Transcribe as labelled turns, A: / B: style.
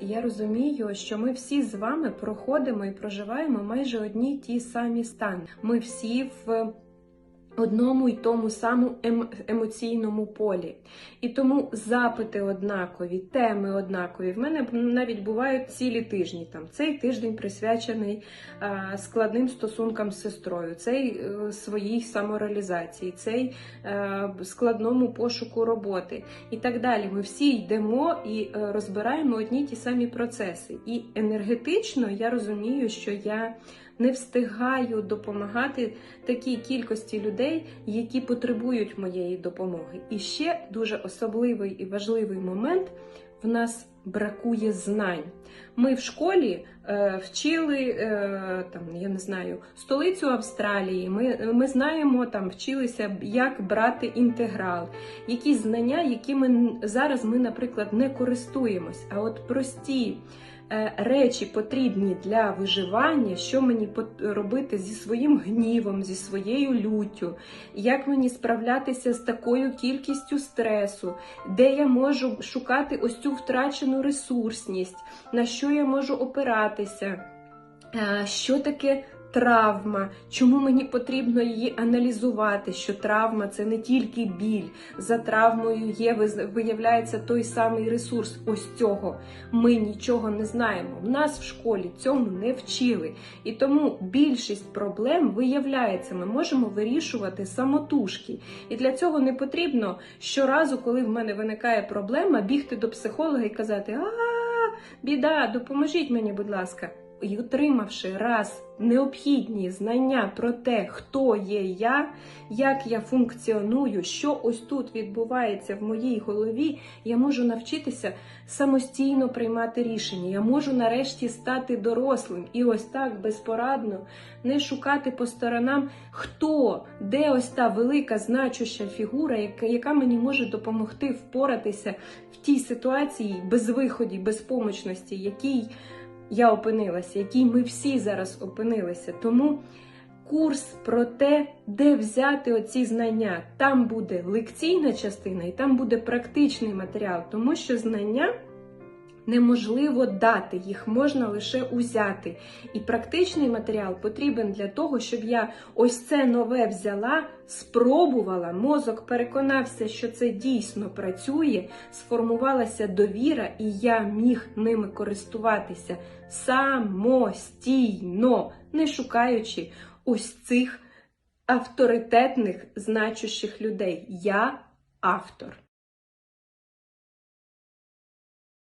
A: Я розумію, що ми всі з вами проходимо і проживаємо майже одні ті самі стани. Ми всі в одному й тому самому ем- емоційному полі. І тому запити однакові, теми однакові. В мене навіть бувають цілі тижні. Там цей тиждень присвячений складним стосункам з сестрою, цей е, своїй самореалізації, цей е, складному пошуку роботи і так далі. Ми всі йдемо і е, розбираємо одні ті самі процеси. І енергетично я розумію, що я не встигаю допомагати такій кількості людей, які потребують моєї допомоги. І ще дуже особливий і важливий момент в нас бракує знань. Ми в школі е, вчили е, там, я не знаю, столицю Австралії. Ми, ми знаємо там, вчилися, як брати інтеграл, якісь знання, якими зараз ми, наприклад, не користуємось. А от прості речі потрібні для виживання, що мені робити зі своїм гнівом, зі своєю люттю, як мені справлятися з такою кількістю стресу, де я можу шукати ось цю втрачену ресурсність, на що я можу опиратися, е, що таке. Травма, чому мені потрібно її аналізувати? Що травма це не тільки біль, за травмою є виявляється той самий ресурс. Ось цього ми нічого не знаємо. В нас в школі цьому не вчили. І тому більшість проблем виявляється, ми можемо вирішувати самотужки. І для цього не потрібно щоразу, коли в мене виникає проблема, бігти до психолога і казати: А, біда, допоможіть мені, будь ласка. І отримавши раз необхідні знання про те, хто є я, як я функціоную, що ось тут відбувається в моїй голові, я можу навчитися самостійно приймати рішення. Я можу нарешті стати дорослим і ось так безпорадно не шукати по сторонам, хто, де ось та велика значуща фігура, яка, мені може допомогти впоратися в тій ситуації без безвиході, безпомочності, якій я опинилася, якій ми всі зараз опинилися. Тому курс про те, де взяти оці знання. Там буде лекційна частина і там буде практичний матеріал, тому що знання. Неможливо дати, їх можна лише узяти. І практичний матеріал потрібен для того, щоб я ось це нове взяла, спробувала, мозок переконався, що це дійсно працює, сформувалася довіра, і я міг ними користуватися самостійно, не шукаючи ось цих авторитетних значущих людей. Я автор.